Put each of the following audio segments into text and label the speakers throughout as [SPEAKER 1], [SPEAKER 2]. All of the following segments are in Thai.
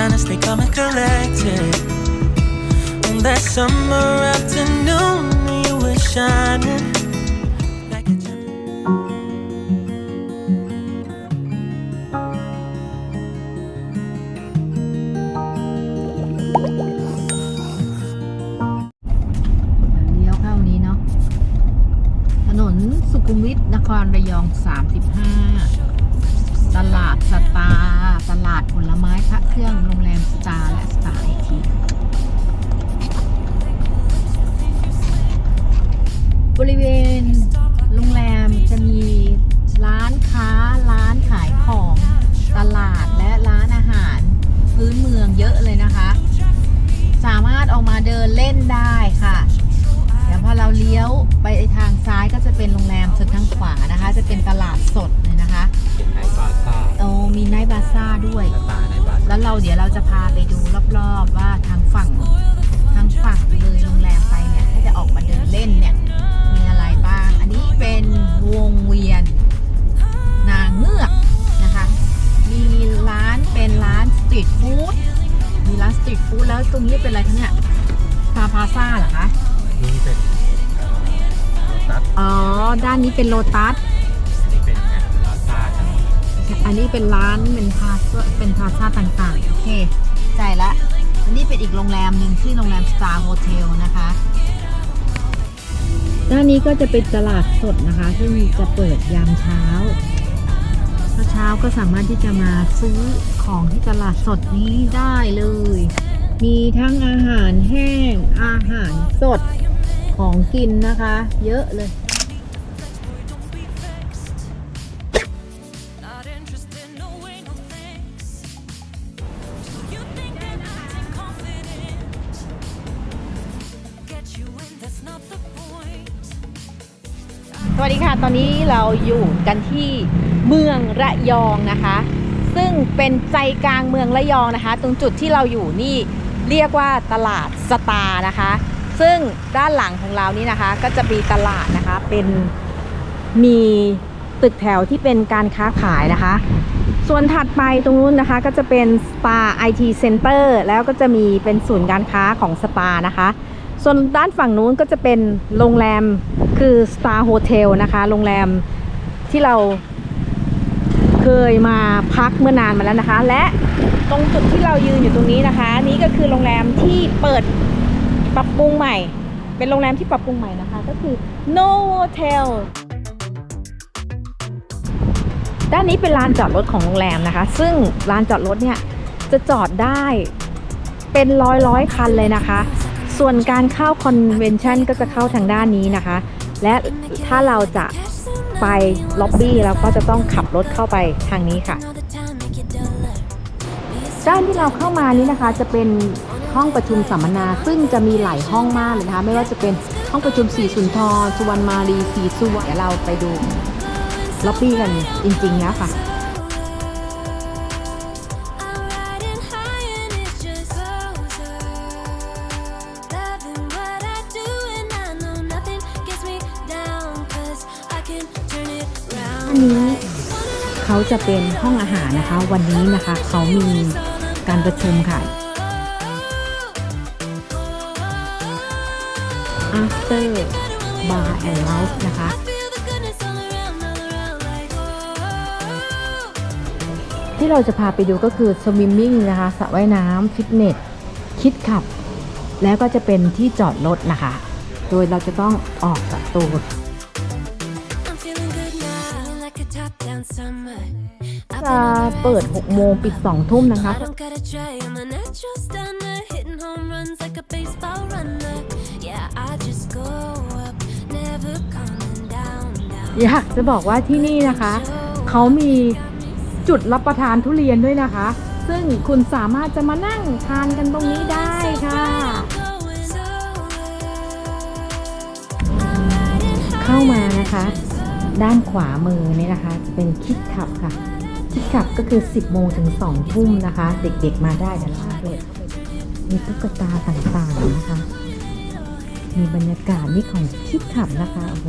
[SPEAKER 1] trying to stay calm and collected. On that summer afternoon, you were shining.
[SPEAKER 2] ถนนสุขุมวิทนครระยอง35 ด้านนี้เป็นโล
[SPEAKER 3] ตั
[SPEAKER 2] สนี่เป็น
[SPEAKER 3] งานบาซ่าครับ
[SPEAKER 2] อันนี้เป็นร้านเป็นพาสเป็นพาซ่าต่างๆ โอเค ใจละ อันนี้เป็นอีกโรงแรมหนึ่งชื่อโรงแรม Star Hotel นะคะ ด้านนี้ก็จะเป็นตลาดสดนะคะ ซึ่งจะเปิดยามเช้าถ้าเช้าก็สามารถที่จะมาซื้อของที่ตลาดสดนี้ได้เลย มีทั้งอาหารแห้ง อาหารสด ของกินนะคะ เยอะเลย วัสดีค่ะ ตอนนี้เราอยู่กันที่เมืองระยองนะคะ ซึ่งเป็นใจกลางเมืองระยองนะคะ ตรงจุดที่เราอยู่นี่เรียกว่าตลาดสตาร์นะคะ ซึ่งด้านหลังของเรานี่นะคะ ก็จะมีตลาดนะคะเป็นมีตึกแถวที่เป็นการค้าขายนะคะ ส่วนถัดไปตรงนู้นนะคะ ก็จะเป็น Star IT Center แล้วก็จะมีเป็นศูนย์การค้าของ Star นะคะ ส่วนด้านฝั่งนู้นก็จะเป็นโรงแรมคือ Star Hotel นะคะ โรงแรมที่เราเคยมาพักเมื่อนานมาแล้วนะคะ และตรงจุดที่เรายืนอยู่ตรงนี้นะคะ นี่ก็คือโรงแรมที่เปิดปรับปรุงใหม่ เป็นโรงแรมที่ปรับปรุงใหม่นะคะ ก็คือ No Hotel ด้านนี้เป็นลานจอดรถของโรงแรมนะคะ ซึ่งลานจอดรถเนี่ยจะจอดได้เป็นร้อยร้อยคันเลยนะคะ ส่วนการเข้าคอนเวนชั่นก็จะเข้าทางด้านนี้นะคะ และถ้าเราจะไปล็อบบี้เราก็จะต้องขับรถเข้าไปทางนี้ค่ะ ด้านที่เราเข้ามานี้นะคะ จะเป็นห้องประชุมสัมมนา ซึ่งจะมีหลายห้องมากเลยนะคะ ไม่ว่าจะเป็นห้องประชุมสีสุนทรสุวรรณมารีสีสุวรรณเดี๋ยวเราไปดูล็อบบี้กันจริงๆแล้วค่ะ อันนี้เขาจะเป็นห้องอาหารนะคะ วันนี้นะคะเขามีการประชุมค่ะ after bar and lounge นะคะ ที่เราจะพาไปดูก็คือสวิมมิ่งนะคะสระว่ายน้ำฟิตเนส คิดขับ แล้วก็จะเป็นที่จอดรถนะคะ โดยเราจะต้องออกจากตัว จะเปิด 6 โมงปิด 2 ทุ่มนะคะ อยากจะบอกว่าที่นี่นะคะ เขามีจุดรับประทานทุเรียนด้วยนะคะซซึ่งคุณสามารถจะมานั่งทานกันตรงนี้ได้ค่ะเข้ามานะคะ ด้านขวามือนี่นะคะ จะเป็นคิดขับค่ะ คิดขับก็คือ 10 โมงถึง 2 ทุ่มนะคะ เด็กๆมาได้เดี๋ยวลากเลยมีตุ๊กตาต่างๆนะคะ มีบรรยากาศนี่ของคิดขับนะคะ โอ้โห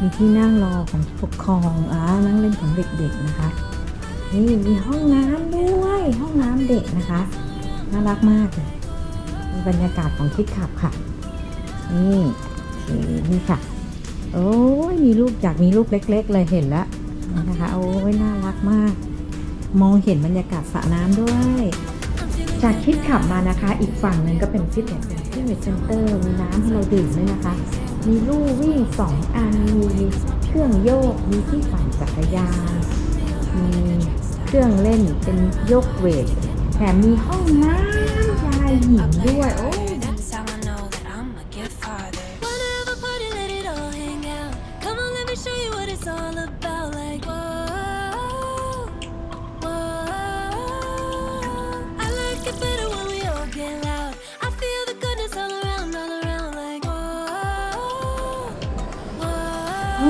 [SPEAKER 2] มีที่นั่งรอของผู้ปกครองอ่านั่งเล่นของเด็กๆนะคะ นี่มีห้องน้ำด้วย ห้องน้ำเด็กนะคะ น่ารักมากเลยมีบรรยากาศของคิดขับค่ะ นี่นี่ค่ะ โอ้ยมีลูกอยากมีลูกเล็ก ๆ เลยเห็นแล้ว นะคะโอ้ยน่ารักมาก มองเห็นบรรยากาศสระน้ำด้วย จากคิดขับมานะคะ อีกฝั่งหนึ่งก็เป็นฟิตเนสฟิตเนสเซ็นเตอร์มีน้ำให้เราดื่มด้วยนะคะ มีลู่วิ่งสองอันมีเครื่องโยกมีที่ปั่นจักรยานมีเครื่องเล่นเป็นยกเวทแถมมีห้องน้ำชายหญิงด้วยโอ้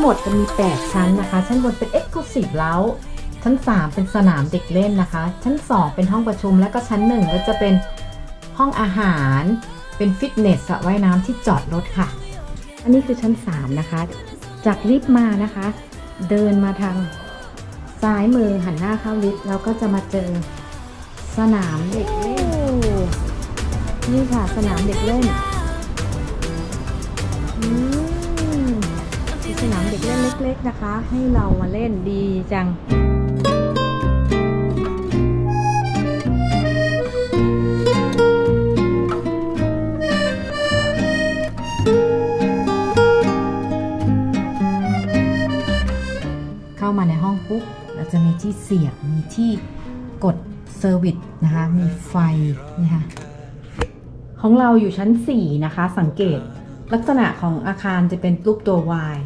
[SPEAKER 2] หมดจะมี 8 ชั้นนะคะ ชั้นบนเป็น Exclusive แล้ว ชั้น 3 เป็นสนามเด็กเล่นนะคะ ชั้น 2 เป็นห้องประชุม และก็ชั้น 1 ก็จะเป็นห้องอาหาร เป็นฟิตเนสสระว่ายน้ำที่จอดรถค่ะ อันนี้คือชั้น 3 นะคะ จากลิฟต์มานะคะ เดินมาทางซ้ายมือหันหน้าเข้าลิฟต์แล้วก็จะมาเจอสนามเด็กเล่น นี่ค่ะสนามเด็กเล่นอืม เล่นเล็กๆนะคะ ให้เรามาเล่นดีจังเข้ามาในห้องปุ๊บเราจะมีที่เสียบ มีที่กดเซอร์วิสนะคะ มีไฟนะคะของเราอยู่ชั้น 4 นะคะ สังเกตลักษณะของอาคารจะเป็นรูปตัว Y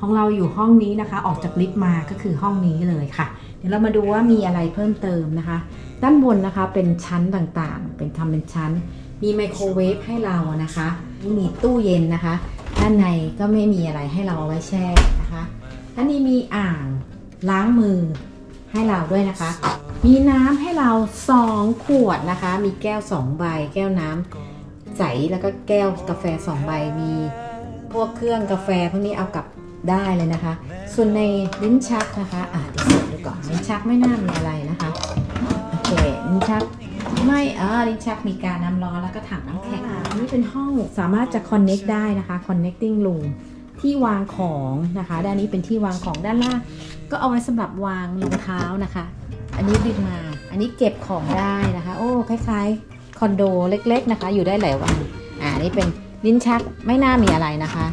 [SPEAKER 2] ของเราอยู่ห้องนี้นะคะ ออกจากลิฟต์มาก็คือห้องนี้เลยค่ะ เดี๋ยวเรามาดูว่ามีอะไรเพิ่มเติมนะคะ ด้านบนนะคะเป็นชั้นต่างๆ เป็นทำเป็นชั้น มีไมโครเวฟให้เรานะคะ มีตู้เย็นนะคะ ด้านในก็ไม่มีอะไรให้เราเอาไว้แช่นะคะอันนี้มีอ่างล้างมือให้เราด้วยนะคะ มีน้ำให้เรา2ขวดนะคะ มีแก้ว2ใบ แก้วน้ำใสแล้วก็แก้วกาแฟ2ใบมีพวกเครื่องกาแฟพวกนี้เอากลับ ได้เลยนะคะ ส่วนในลิ้นชักนะคะอะเดี๋ยวเสิร์ฟดูก่อนลิ้นชักไม่น่ามีอะไรนะคะ โอเคลิ้นชักไม่เออลิ้นชักมีการน้ำร้อนแล้วก็ถังน้ำแข็งอันนี้เป็นห้องสามารถจะ connect ได้นะคะ connecting room ที่วางของนะคะ ด้านนี้เป็นที่วางของด้านล่าง ก็เอาไว้สำหรับวางรองเท้านะคะ อันนี้ดึงมา อันนี้เก็บของได้นะคะ โอ้คล้ายๆคอนโดเล็ก ๆนะคะ อยู่ได้หลายวัน อ่านี่เป็นลิ้นชักไม่น่ามีอะไรนะคะ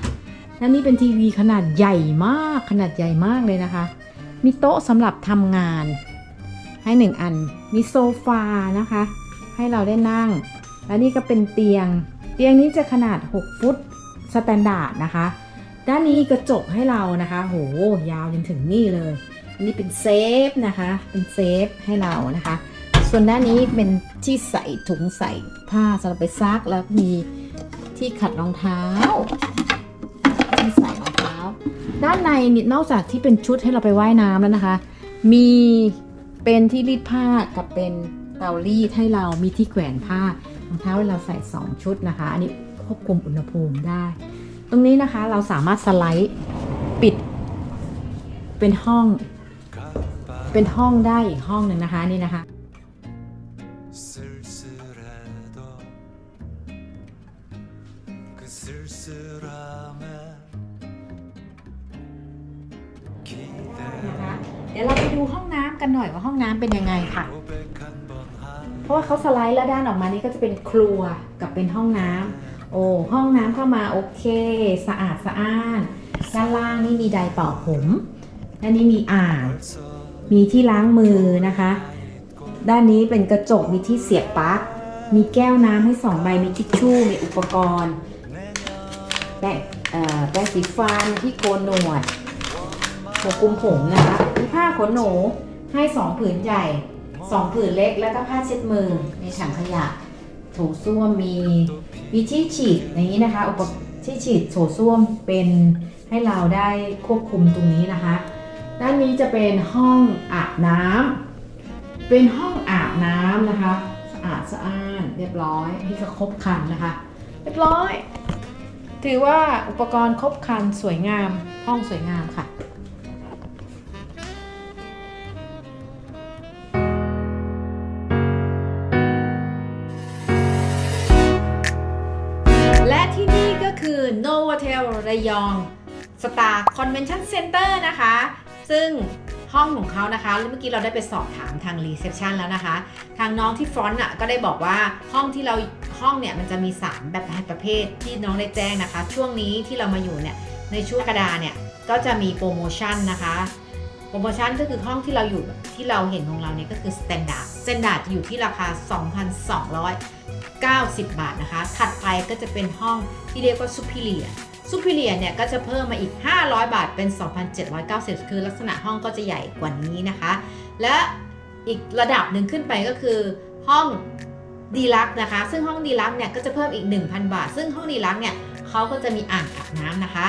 [SPEAKER 2] แล้วนี่เป็นทีวีขนาดใหญ่มากขนาดใหญ่มากเลยนะคะ มีโต๊ะสำหรับทำงาน ให้หนึ่งอัน มีโซฟานะคะ ให้เราได้นั่ง แล้วนี่ก็เป็นเตียง เตียงนี้จะขนาด 6 ฟุตสแตนดาร์ดนะคะ ด้านนี้กระจกให้เรานะคะ โห ยาวจนถึงนี่เลยอันนี้เป็นเซฟนะคะ เป็นเซฟให้เรานะคะ ส่วนด้านนี้เป็นที่ใส่ถุงใส่ผ้าสำหรับไปซักแล้วมีที่ขัดรองเท้า ด้านในนี่นอกจากที่เป็นชุดให้เราไปว่ายน้ำแล้วนะคะ มีเป็นที่รีดผ้ากับเป็นเตารีดให้เรามีที่แขวนผ้ารองเท้าให้เราใส่ 2 ชุดนะคะ อันนี้ควบคุมอุณหภูมิได้ ตรงนี้นะคะเราสามารถสไลด์ปิด เป็นห้อง เป็นห้องได้อีกห้องหนึ่งนะคะนี่นะคะ ดี๋ยวเราไปดูห้องน้ำกันหน่อยว่าห้องน้ำเป็นยังไงค่ะ เพราะว่าเขาสไลด์แล้วด้านออกมานี่ก็จะเป็นครัวกับเป็นห้องน้ำ โอ้ห้องน้ำเข้ามาโอเค สะอาดสะอ้านด้านล่างนี่มีไดเป่าผมด้านนี้มีอ่างมีที่ล้างมือนะคะ ด้านนี้เป็นกระจกมีที่เสียบปลั๊กมีแก้วน้ำให้สองใบมีทิชชู่มีอุปกรณ์แป้งแป้งสีฟันที่โกนหนวดหัวกุมผมนะคะ มีผ้าขนหนูให้สองผืนใหญ่สองผืนเล็กแล้วก็ผ้าเช็ดมือมีถังขยะโถส้วมมีมีที่ฉีดอย่างนี้นะคะอุปที่ฉีดโถส้วมเป็นให้เราได้ควบคุมตรงนี้นะคะ ด้านนี้จะเป็นห้องอาบน้ำเป็นห้องอาบน้ำนะคะสะอาดสะอ้านเรียบร้อยนี่ก็ครบครันนะคะ เรียบร้อย ถือว่าอุปกรณ์ครบครันสวยงามห้องสวยงามค่ะ ระยอง Star Convention Center นะคะ ซึ่งห้องของเขานะคะเมื่อกี้เราได้ไปสอบถามทางรีเซพชันแล้วนะคะ ทางน้องที่ฟรอนต์อะก็ได้บอกว่าห้องที่เราห้องเนี่ยมันจะมี 3 แบบประเภทที่น้องได้แจ้งนะคะ ช่วงนี้ที่เรามาอยู่เนี่ยในช่วงกระดาเนี่ยก็จะมีโปรโมชั่นนะคะโปรโมชั่นก็คือห้องที่เราอยู่ที่เราเห็นของเราเนี่ยก็คือ Standard Standard จะอยู่ที่ราคา 2,290 บาทนะคะ ถัดไปก็จะเป็นห้องที่เรียกว่า Superior Superior เซูเปอร์เนี่ยก็จะเพิ่มมาอีก 500 บาทเป็น 2,790 คือลักษณะห้องก็จะใหญ่กว่านี้นะคะ และอีกระดับหนึ่งขึ้นไปก็คือห้องดีลักนะคะ ซึ่งห้องดีลักเนี่ยก็จะเพิ่มอีก 1,000 บาท ซึ่งห้องดีลักเนี่ยเขาก็จะมีอ่างอาบน้ำนะคะ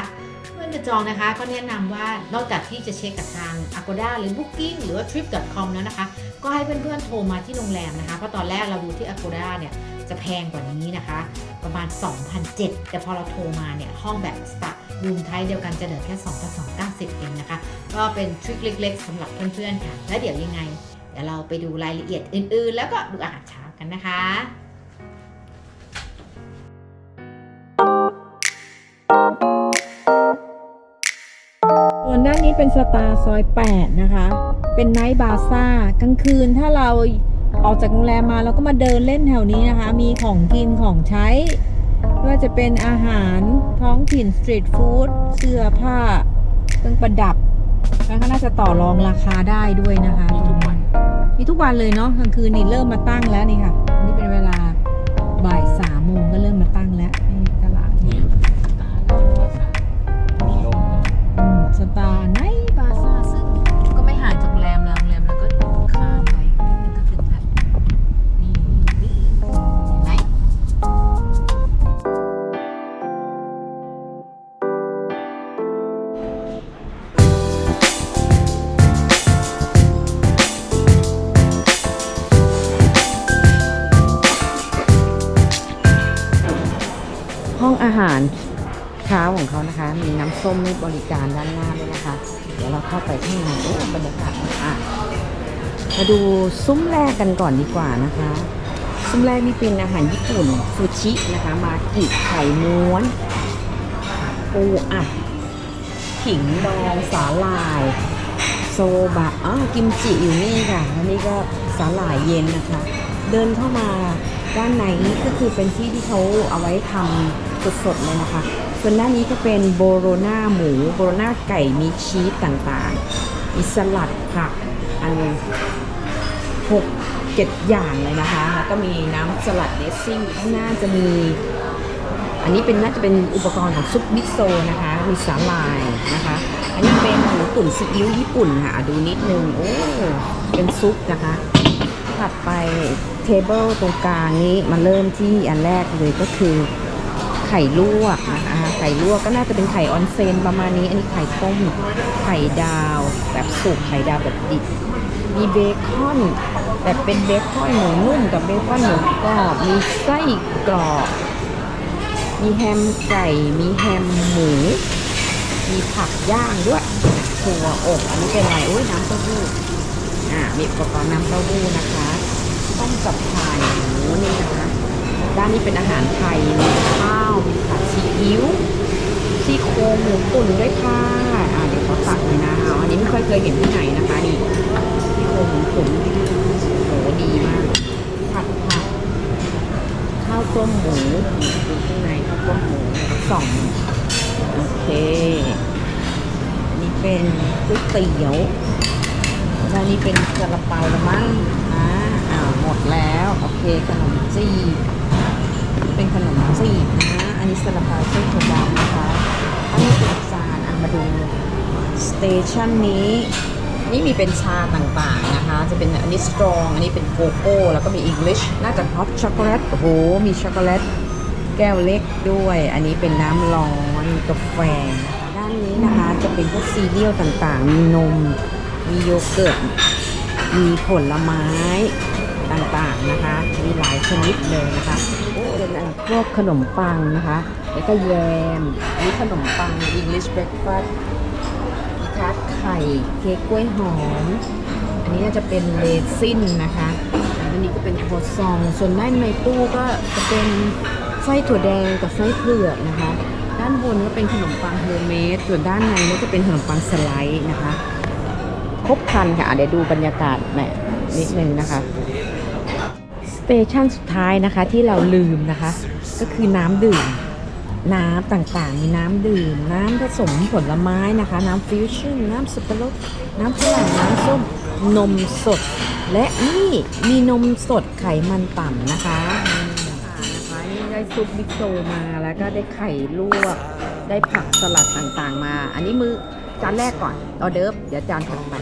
[SPEAKER 2] เพื่อนจะจองนะคะ ก็แนะนำว่านอกจากที่จะเช็คกับทาง Agoda หรือ Booking หรือว่า Trip.com แล้วนะคะ ก็ให้เพื่อนๆโทรมาที่โรงแรมนะคะ เพราะตอนแรกเราดูที่ Agoda เนี่ยจะแพงกว่านี้นะคะ ประมาณ 2,007แต่พอเราโทรมาเนี่ยห้องแบบสตาร์รูมไทยเดียวกันจะเหลือแค่2,290เองนะคะ ก็เป็นทริคเล็ก ๆสำหรับเพื่อนๆค่ะ และเดี๋ยวยังไง เดี๋ยวเราไปดูรายละเอียดอื่นๆ แล้วก็ดูอาหารเช้ากันนะคะส่วนด้านนี้เป็นสตาร์ซอย 8 นะคะ เป็นไนท์บาซ่ากลางคืนถ้าเรา ออกจากโรงแรมมาเราก็มาเดินเล่นแถวนี้นะคะ มีของกินของใช้ไม่ว่าจะเป็นอาหารท้องถิ่นสตรีทฟู้ดเสื้อผ้าเครื่องประดับแล้วก็น่าจะต่อรองราคาได้ด้วยนะคะ
[SPEAKER 3] มีทุกวัน
[SPEAKER 2] มีทุกวันเลยเนาะกลางคืนนี่เริ่มมาตั้งแล้วนี่ค่ะ นี่เป็นเวลาบ่ายสามโมงก็เริ่มมาตั้งแล้ว อาหารเช้าของเขานะคะ มีน้ำส้มให้บริการด้านหน้าด้วยนะคะ เดี๋ยวเราเข้าไปข้างในโอ้บรรยากาศอะมาดูซุ้มแรกกันก่อนดีกว่านะคะ ซุ้มแรกนี่เป็นอาหารญี่ปุ่นซูชินะคะ มากิไข่ม้วนปูอัดขิงดองสาหร่ายโซบะอ๋อกิมจิอยู่นี่ค่ะแล้วนี่ก็สาหร่ายเย็นนะคะ เดินเข้ามาด้านในนี่ก็คือเป็นที่ที่เขาเอาไว้ทำ สดๆเลยนะคะ ส่วนด้านนี้ก็เป็นโบโรนาหมูโบโรนาไก่มีชีสต่างๆมีสลัดผักอันหกเจ็ดอย่างเลยนะคะแล้วก็มีน้ำสลัดเดซซิ่งข้างหน้าจะมี อันนี้เป็นน่าจะเป็นอุปกรณ์ของซุปมิโซะนะคะมีสาหร่ายนะคะ อันนี้เป็นหมูตุ๋นซีอิ๊วญี่ปุ่นค่ะดูนิดนึงโอ้เป็นซุปนะคะถัดไปเทเบิลตรงกลางนี้มาเริ่มที่อันแรกเลยก็คือ ไข่ลวกนะคะไข่ลวกก็น่าจะเป็นไข่ออนเซนประมาณนี้ อันนี้ไข่ต้ม ไข่ดาวแบบสุกไข่ดาวแบบดิบ มีเบคอนแบบเป็นเบคอนหมูนุ่มกับเบคอนหมูกรอบ มีไส้กรอบ มีแฮมไก่ มีแฮมหมู มีผักย่างด้วยถั่วอบอันนี้เป็นอะไรอุ้ยน้ำเต้าหู้อ่ามีอุปกรณ์น้ำเต้าหู้นะคะต้มกับไข่หมูนี่นะคะด้านนี้เป็นอาหารไทยมีข้า อิ๊วซี่โครงหมูตุ๋นด้วยค่ะอ่าเดี๋ยวขอตักเลยนะอาอันนี้ไม่ค่อยเคยเห็นที่ไหนนะคะนี่ซี่โครงหมูตุ๋นโหดีมากผัดผักข้าวต้มหมูดูข้างในข้าวต้มหมูสองโอเคนนี้เป็นก๋วยเตี๋ยวด้านนี้เป็นซาลาเปาละมั้งอ่าอ้าวหมดแล้ว โอเคขนมจีเป็นขนม นะอันนี้ซาลาเปาเส้นถั่วดำนะคะอันนี้เป็นจานอะมาดูสเตชันนี้
[SPEAKER 4] นี่มีเป็นชาต่างๆนะคะ จะเป็นอันนี้สตรอง อันนี้เป็นโกโก้ แล้วก็มีอังกฤษน่าจะฮอตช็อกโกแลต โอ้โห มีช็อกโกแลตแก้วเล็กด้วย อันนี้เป็นน้ำร้อนกาแฟ ด้านนี้นะคะจะเป็นพวกซีเรียลต่างๆ มีนม มีโยเกิร์ต มีผลไม้ต่างๆนะคะ มีหลายชนิดเลยนะคะ เป็นพวกขนมปังนะคะ แล้วก็แยมนี่ขนมปัง English breakfast มีทาร์ตไข่ เค้กกล้วยหอม อันนี้น่าจะเป็นเลซินนะคะอันนี้ก็เป็นโคซอง ส่วนด้านในตู้ก็จะเป็นไส้ถั่วแดงกับไส้เผือกนะคะ ด้านบนก็เป็นขนมปังโฮมเมดส่วนด้านในก็จะเป็นขนมปังสไลด์นะคะ ครบครันค่ะเดี๋ยวดูบรรยากาศแหมนิดนึงนะคะ เตชันสุดท้ายนะคะที่เราลืมนะคะ ก็คือน้ำดื่ม น้ำต่างๆ มีน้ำดื่ม น้ำผสมผลไม้นะคะ น้ำฟิวชั่น น้ำสับปะรดน้ำฝรั่งน้ำส้ม นมสด และนี่มีนมสดไขมันต่ำนะคะนะคะนี่ได้ซุปบิ๊กโซมาแล้วก็ได้ไข่ลวก ได้ผักสลัดต่างๆมา อันนี้มือจานแรกก่อนออเดิร์ฟเดี๋ยวจานถัดไป